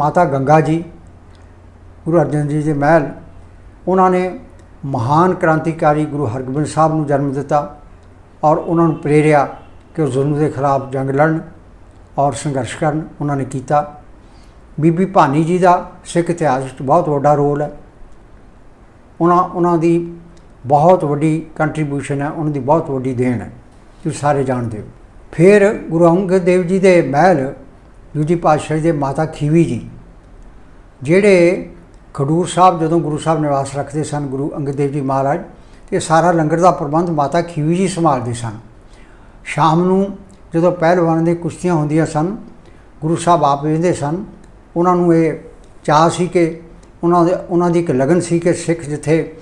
ਮਾਤਾ ਗੰਗਾ ਜੀ, ਗੁਰੂ ਅਰਜਨ ਜੀ ਦੇ ਮਹਿਲ, ਉਹਨਾਂ ਨੇ ਮਹਾਨ ਕ੍ਰਾਂਤੀਕਾਰੀ ਗੁਰੂ ਹਰਗੋਬਿੰਦ ਸਾਹਿਬ ਨੂੰ ਜਨਮ ਦਿੱਤਾ ਔਰ ਉਹਨਾਂ ਨੂੰ ਪ੍ਰੇਰਿਆ ਕਿ ਉਹ ਜ਼ੁਲਮ ਦੇ ਖਿਲਾਫ ਜੰਗ ਲੜਨ ਔਰ ਸੰਘਰਸ਼ ਕਰਨ ਉਹਨਾਂ ਨੇ ਕੀਤਾ। ਬੀਬੀ ਭਾਨੀ ਜੀ ਦਾ ਸਿੱਖ ਇਤਿਹਾਸ ਵਿੱਚ ਬਹੁਤ ਵੱਡਾ ਰੋਲ ਹੈ। ਉਹਨਾਂ ਉਹਨਾਂ ਦੀ ਬਹੁਤ ਵੱਡੀ ਕੰਟਰੀਬਿਊਸ਼ਨ ਹੈ, ਉਹਨਾਂ ਦੀ ਬਹੁਤ ਵੱਡੀ ਦੇਣ ਹੈ। ਤੁਸੀਂ ਸਾਰੇ ਜਾਣਦੇ ਹੋ। ਫਿਰ ਗੁਰੂ ਅੰਗਦ ਦੇਵ ਜੀ ਦੇ ਮਹਿਲ ਦੂਜੀ ਪਾਤਸ਼ਾਹ ਦੇ ਮਾਤਾ ਖੀਵੀ ਜੀ, ਜਿਹੜੇ ਖਡੂਰ ਸਾਹਿਬ ਜਦੋਂ ਗੁਰੂ ਸਾਹਿਬ ਨਿਵਾਸ ਰੱਖਦੇ ਸਨ, ਗੁਰੂ ਅੰਗਦ ਦੇਵ ਜੀ ਮਹਾਰਾਜ, ਤੇ ਸਾਰਾ ਲੰਗਰ ਦਾ ਪ੍ਰਬੰਧ ਮਾਤਾ ਖੀਵੀ ਜੀ ਸੰਭਾਲਦੇ ਸਨ। ਸ਼ਾਮ ਨੂੰ ਜਦੋਂ ਪਹਿਲਵਾਨਾਂ ਦੀ ਕੁਸ਼ਤੀਆਂ ਹੁੰਦੀਆਂ ਸਨ, ਗੁਰੂ ਸਾਹਿਬ ਆਪ ਵੇਖਦੇ ਸਨ, ਉਹਨਾਂ ਨੂੰ ਇਹ ਚਾਹ ਸੀ ਕਿ ਉਹਨਾਂ ਦੇ, ਉਹਨਾਂ ਦੀ ਇੱਕ ਲਗਨ ਸੀ ਕਿ ਸਿੱਖ ਜਿੱਥੇ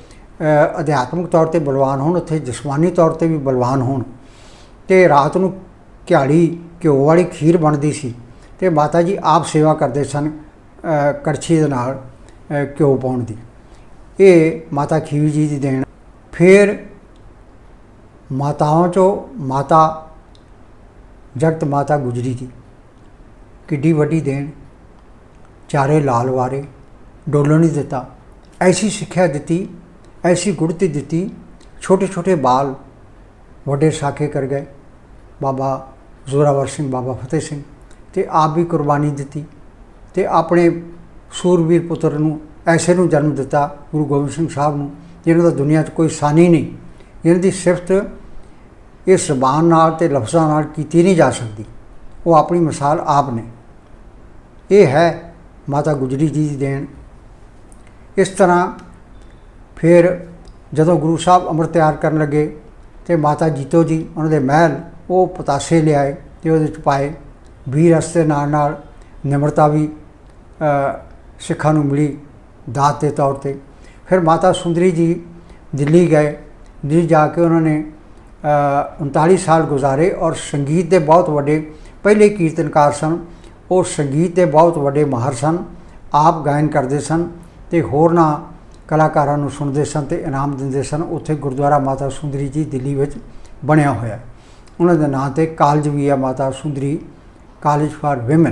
ਅਧਿਆਤਮਿਕ ਤੌਰ ਤੇ ਬਲਵਾਨ ਹੋਣ, ਉੱਥੇ ਜਿਸਮਾਨੀ ਤੌਰ ਤੇ ਵੀ ਬਲਵਾਨ ਹੋਣ। ਤੇ ਰਾਤ ਨੂੰ ਘਿਆੜੀ ਘਿਓ ਵਾਲੀ ਖੀਰ ਬਣਦੀ ਸੀ। ਤੇ ਮਾਤਾ ਜੀ ਆਪ ਸੇਵਾ ਕਰਦੇ ਸਨ ਅ, ਕੜਛੀ ਦੇ ਨਾਲ ਘਿਓ ਪਾਉਣ ਦੀ। ਇਹ ਮਾਤਾ ਖੀਵੀ ਜੀ ਦੀ ਦੇਣ। ਫਿਰ ਮਾਤਾਵਾਂ ਚੋਂ ਮਾਤਾ ਜਗਤ ਮਾਤਾ ਗੁਜਰੀ ਜੀ। ਕਿੱਡੀ ਵੱਡੀ ਦੇਣ। ਚਾਰੇ ਲਾਲ ਵਾਰੇ ਡੋਲਣ ਨਹੀਂ ਦਿੱਤਾ। ਐਸੀ ਸਿੱਖਿਆ ਦਿੱਤੀ ਐਸੀ ਗੁੜਤੀ ਦਿੱਤੀ। ਛੋਟੇ ਛੋਟੇ ਬਾਲ ਵੱਡੇ ਸਾਖੇ ਕਰ ਗਏ। ਬਾਬਾ ਜ਼ੋਰਾਵਰ ਸਿੰਘ ਬਾਬਾ ਫਤਿਹ ਸਿੰਘ। ਤੇ ਆਪ ਵੀ ਕੁਰਬਾਨੀ ਦਿੱਤੀ ਤੇ ਆਪਣੇ ਸੂਰਬੀਰ ਪੁੱਤਰ ਨੂੰ, ਐਸੇ ਨੂੰ ਜਨਮ ਦਿੱਤਾ ਗੁਰੂ ਗੋਬਿੰਦ ਸਿੰਘ ਸਾਹਿਬ ਨੂੰ ਜਿਹਨਾਂ ਦਾ ਦੁਨੀਆ 'ਚ ਕੋਈ ਸਾਨੀ ਨਹੀਂ ਜਿਹਨਾਂ ਦੀ ਸਿਫਤ ਇਸ ਜ਼ਬਾਨ ਨਾਲ ਤੇ ਲਫ਼ਜ਼ਾਂ ਨਾਲ ਕੀਤੀ ਨਹੀਂ ਜਾ ਸਕਦੀ, ਉਹ ਆਪਣੀ ਮਿਸਾਲ ਆਪ ਨੇ। ਇਹ ਹੈ ਮਾਤਾ ਗੁਜਰੀ ਜੀ ਦੀ ਦੇਣ। ਇਸ ਤਰ੍ਹਾਂ ਫਿਰ ਜਦੋਂ ਗੁਰੂ ਸਾਹਿਬ ਅੰਮ੍ਰਿਤ ਤਿਆਰ ਕਰਨ ਲੱਗੇ ਤੇ ਮਾਤਾ ਜੀਤੋ ਜੀ, ਉਹਨਾਂ ਦੇ ਮਹਿਲ ਉਹ ਪਤਾਸੇ ਲਿਆਏ ਤੇ ਉਹਦੇ ਵਿੱਚ ਪਾਏ। ਵੀਰ ਦੇ ਨਾਲ ਨਾਲ ਨਿਮਰਤਾ ਵੀ ਸਿੱਖਾਂ ਨੂੰ ਮਿਲੀ ਦਾਤ ਦੇ ਤੌਰ ਤੇ। ਫਿਰ ਮਾਤਾ ਸੁੰਦਰੀ ਜੀ ਦਿੱਲੀ ਗਏ। ਦਿੱਲੀ ਜਾ ਕੇ ਉਹਨਾਂ ਨੇ ਅ, 39 ਸਾਲ ਗੁਜ਼ਾਰੇ ਔਰ ਸੰਗੀਤ ਦੇ ਬਹੁਤ ਵੱਡੇ ਪਹਿਲੇ ਕੀਰਤਨਕਾਰ ਸਨ। ਉਹ ਸੰਗੀਤ ਦੇ ਬਹੁਤ ਵੱਡੇ ਮਾਹਰ ਸਨ ਆਪ ਗਾਇਨ ਕਰਦੇ ਸਨ ਤੇ ਹੋਰਨਾਂ ਕਲਾਕਾਰਾਂ ਨੂੰ ਸੁਣਦੇ ਸਨ ਤੇ ਇਨਾਮ ਦਿੰਦੇ ਸਨ। ਉੱਥੇ ਗੁਰਦੁਆਰਾ ਮਾਤਾ ਸੁੰਦਰੀ ਜੀ ਦਿੱਲੀ ਵਿੱਚ ਬਣਿਆ ਹੋਇਆ। ਉਹਨਾਂ ਦੇ ਨਾਂ ਤੇ ਕਾਲਜ ਵੀ ਹੈ Mata Sundari. College for woman